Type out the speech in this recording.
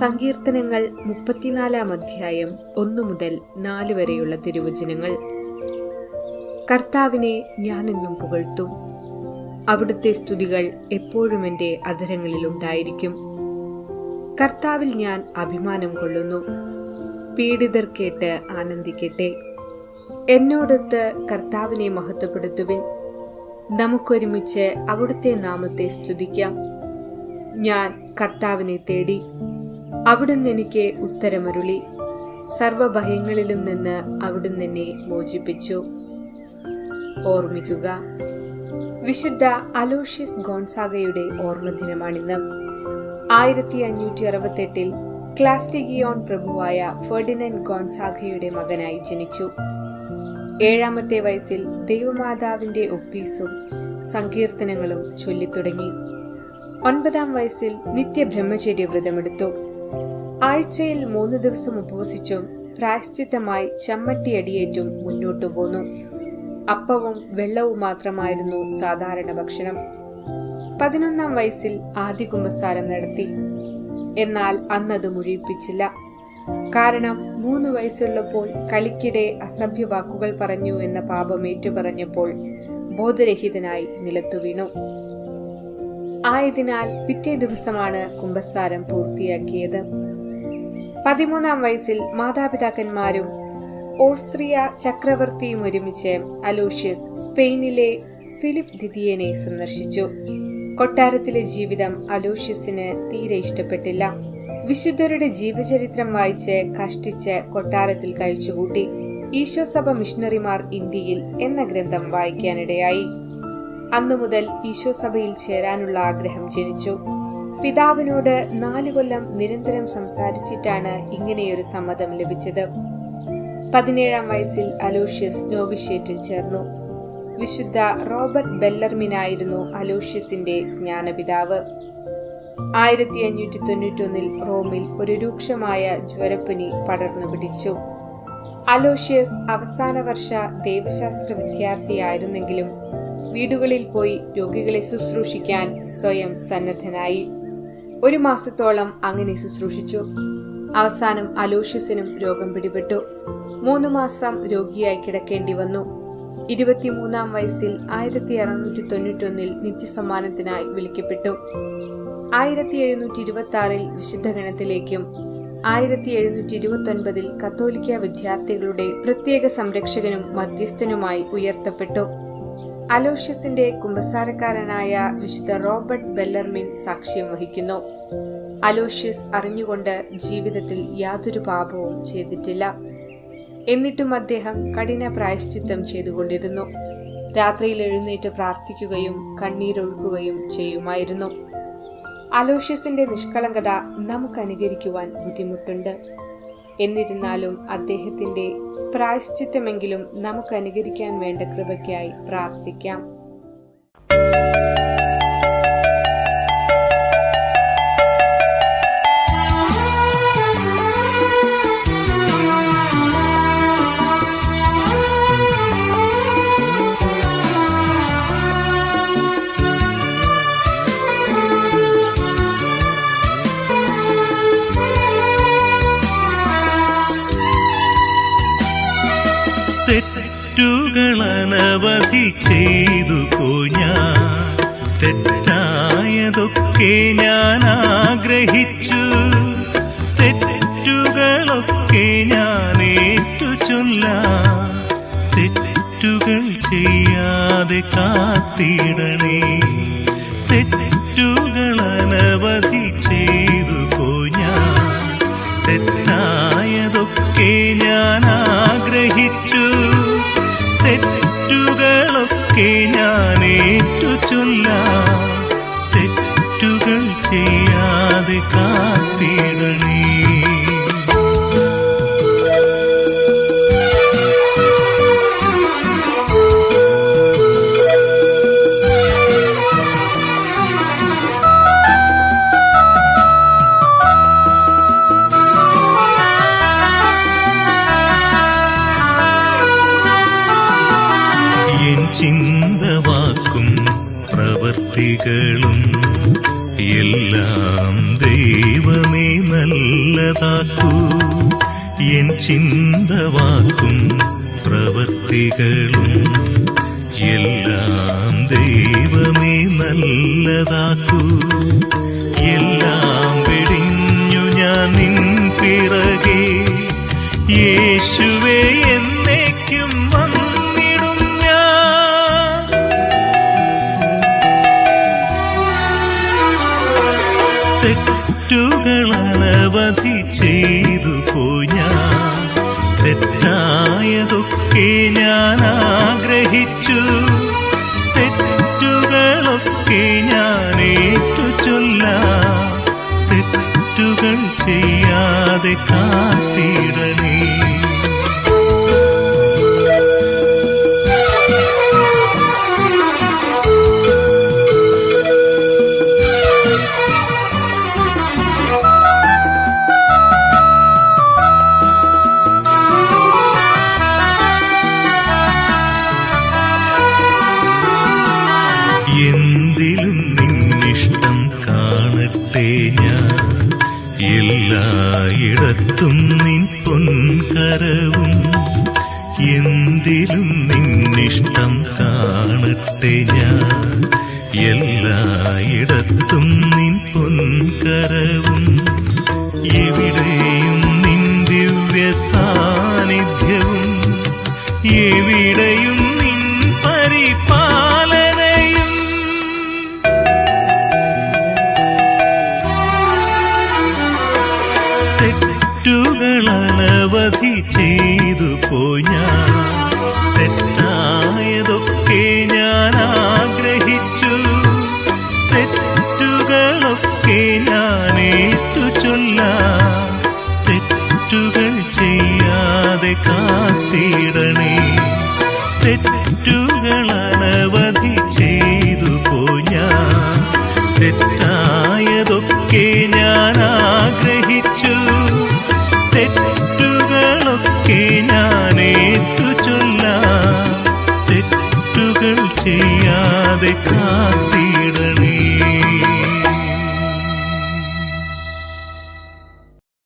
സങ്കീർത്തനങ്ങൾ മുപ്പത്തിനാലാം അധ്യായം ഒന്നു മുതൽ നാല് വരെയുള്ള തിരുവചനങ്ങൾ. കർത്താവിനെ ഞാനെന്നും പുകഴ്ത്തും. അവിടുത്തെ സ്തുതികൾ എപ്പോഴും എന്റെ അധരങ്ങളിൽ ഉണ്ടായിരിക്കും. കർത്താവിൽ ഞാൻ അഭിമാനം കൊള്ളുന്നു. പീഡിതർ കേട്ട് ആനന്ദിക്കട്ടെ. എന്നോടൊത്ത് കർത്താവിനെ മഹത്വപ്പെടുത്തുവിൻ. നമുക്കൊരുമിച്ച് അവിടുത്തെ നാമത്തെ സ്തുതിക്കാം. ഞാൻ കർത്താവിനെ തേടി അവിടുന്ന് എനിക്ക് ഉത്തരമരുളി. സർവഭയങ്ങളിലും നിന്ന് അവിടുന്ന് എന്നെ മോചിപ്പിച്ചു. ഓർമ്മിക്കുക വിശുദ്ധ അലോഷ്യസ് ഗോൺസാഗയുടെ ഓർമ്മദിനമാണിന്ന്. ആയിരത്തി അഞ്ഞൂറ്റി അറുപത്തെട്ടിൽ ക്ലാസ്റ്റിഗിയോൺ പ്രഭുവായ ഫെർഡിനൻഡ് ഗോൺസാഗയുടെ മകനായി ജനിച്ചു. ഏഴാമത്തെ വയസ്സിൽ ദൈവമാതാവിന്റെ ഒപ്പീസും സങ്കീർത്തനങ്ങളും ചൊല്ലിത്തുടങ്ങി. ഒൻപതാം വയസ്സിൽ നിത്യബ്രഹ്മചര്യ വ്രതമെടുത്തു ആഴ്ചയിൽ മൂന്ന് ദിവസം ഉപവസിച്ചും പ്രായശ്ചിത്തമായി ചമ്മട്ടിയടിയേറ്റും മുന്നോട്ടു പോന്നു. അപ്പവും വെള്ളവും മാത്രമായിരുന്നു സാധാരണ ഭക്ഷണം. പതിനൊന്നാം വയസ്സിൽ ആദ്യ കുമ്പസാരം നടത്തി. എന്നാൽ അന്നത് മുഴിപ്പിച്ചില്ല. കാരണം മൂന്ന് വയസ്സുള്ളപ്പോൾ കളിക്കിടെ അസഭ്യ വാക്കുകൾ പറഞ്ഞു എന്ന പാപം ഏറ്റുപറഞ്ഞപ്പോൾ ബോധരഹിതനായി നിലത്തു വീണു. ആയതിനാൽ പിറ്റേ ദിവസമാണ് കുമ്പസാരം പൂർത്തിയാക്കിയത്. പതിമൂന്നാം വയസ്സിൽ മാതാപിതാക്കന്മാരും ഓസ്ട്രിയ ചക്രവർത്തിയും ഒരുമിച്ച് അലോഷ്യസ് സ്പെയിനിലെ ഫിലിപ്പ് ദിദിയനെ സന്ദർശിച്ചു. കൊട്ടാരത്തിലെ ജീവിതം അലോഷ്യസിന് തീരെ ഇഷ്ടപ്പെട്ടില്ല. വിശുദ്ധരുടെ ജീവചരിത്രം വായിച്ച് കഷ്ടിച്ച് കൊട്ടാരത്തിൽ കഴിച്ചുകൂട്ടി. ഈശോസഭ മിഷണറിമാർ ഇന്ത്യയിൽ എന്ന ഗ്രന്ഥം വായിക്കാനിടയായി. അന്നു മുതൽ ഈശോ സഭയിൽ ചേരാനുള്ള ആഗ്രഹം ജനിച്ചു. പിതാവിനോട് നാലു കൊല്ലം നിരന്തരം സംസാരിച്ചിട്ടാണ് ഇങ്ങനെയൊരു സമ്മതം ലഭിച്ചത്. പതിനേഴാം വയസ്സിൽ അലോഷ്യസ് നോവിഷ്യേറ്റിൽ ചേർന്നു. വിശുദ്ധ റോബർട്ട് ബെല്ലർമിനായിരുന്നു അലോഷ്യസിന്റെ ജ്ഞാനപിതാവ്. ആയിരത്തി അഞ്ഞൂറ്റി തൊണ്ണൂറ്റൊന്നിൽ റോമിൽ ഒരു രൂക്ഷമായ ജ്വരപ്പനി പടർന്നു പിടിച്ചു. അലോഷ്യസ് അവസാന വർഷ ദൈവശാസ്ത്ര വിദ്യാർത്ഥിയായിരുന്നെങ്കിലും വീടുകളിൽ പോയി രോഗികളെ ശുശ്രൂഷിക്കാൻ സ്വയം സന്നദ്ധനായി. ഒരു മാസത്തോളം അങ്ങനെ ശുശ്രൂഷിച്ചു. അവസാനം അലോഷ്യസിനും രോഗം പിടിപെട്ടു. മൂന്ന് മാസം രോഗിയായി കിടക്കേണ്ടി വന്നു. ഇരുപത്തിമൂന്നാം വയസ്സിൽ ആയിരത്തി അറുന്നൂറ്റി തൊണ്ണൂറ്റൊന്നിൽ നിത്യസമ്മാനത്തിനായി വിളിക്കപ്പെട്ടു. ആയിരത്തി എഴുന്നൂറ്റി ഇരുപത്തി ആറിൽ വിശുദ്ധഗണത്തിലേക്കും ആയിരത്തി എഴുന്നൂറ്റി ഇരുപത്തി ഒൻപതിൽ കത്തോലിക്ക വിദ്യാർത്ഥികളുടെ പ്രത്യേക സംരക്ഷകനും മധ്യസ്ഥനുമായി ഉയർത്തപ്പെട്ടു. അലോഷ്യസിന്റെ കുമ്പസാരക്കാരനായ വിശുദ്ധ റോബർട്ട് ബെല്ലർമിൻ സാക്ഷ്യം വഹിക്കുന്നു. അലോഷ്യസ് അറിഞ്ഞുകൊണ്ട് ജീവിതത്തിൽ യാതൊരു പാപവും ചെയ്തിട്ടില്ല. എന്നിട്ടും അദ്ദേഹം കഠിന പ്രായശ്ചിത്തം ചെയ്തുകൊണ്ടിരുന്നു. രാത്രിയിൽ എഴുന്നേറ്റ് പ്രാർത്ഥിക്കുകയും കണ്ണീരൊഴുക്കുകയും ചെയ്യുമായിരുന്നു. അലോഷ്യസിന്റെ നിഷ്കളങ്കത നമുക്ക് അനുകരിക്കുവാൻ ബുദ്ധിമുട്ടുണ്ട്. എന്നിരുന്നാലും അദ്ദേഹത്തിന്റെ പ്രായശ്ചിത്തമെങ്കിലും നമുക്ക് അനുകരിക്കാൻ വേണ്ട കൃപയ്ക്കായി പ്രാർത്ഥിക്കാം. തെറ്റുകളനവധി ചെയ്തു ഞാൻ തെറ്റായതൊക്കെ ഞാൻ ആഗ്രഹിച്ചു തെറ്റുകളൊക്കെ ഞാൻ ഏറ്റു ചൊല്ലാം. തെറ്റുകൾ ചെയ്യാതെ കാത്തിടണേ. തെറ്റുകൾ ചെയ്യാതെ പ്രവൃത്തികളും എല്ലാം ദൈവമേ നല്ല നല്ലതാക്കൂ. എൻ ചിന്തവാക്കും പ്രവൃത്തികളും എല്ലാം ദൈവമേ നല്ലതാക്കൂ. തെറ്റുകൾ അനവധി ചെയ്തു പോയി. തെറ്റായതൊക്കെ ഞാൻ ആഗ്രഹിച്ചു എന്തിലും നിന്നിഷ്ടം കാണട്ടെ ഞാൻ. എല്ലായിടത്തും നിൻ പൊൻകരവും. എവിടെയും നിൻ ദിവ്യ സാന്നിധ്യവും എവിടെയും നിൻ പരിപാലനയും. തെറ്റുകൾ ചെയ്തു പോയി ചെയ്യാതെ കാത്തിടണേ. തെറ്റുകൾ ചെയ്തു പോഞ്ഞാ. തെറ്റായതൊക്കെ ഞാൻ ആഗ്രഹിച്ചു. തെറ്റുകളൊക്കെ ഞാൻ ഏറ്റു ചൊല്ല. തെറ്റുകൾ ചെയ്യാതെ കാത്തിടണേ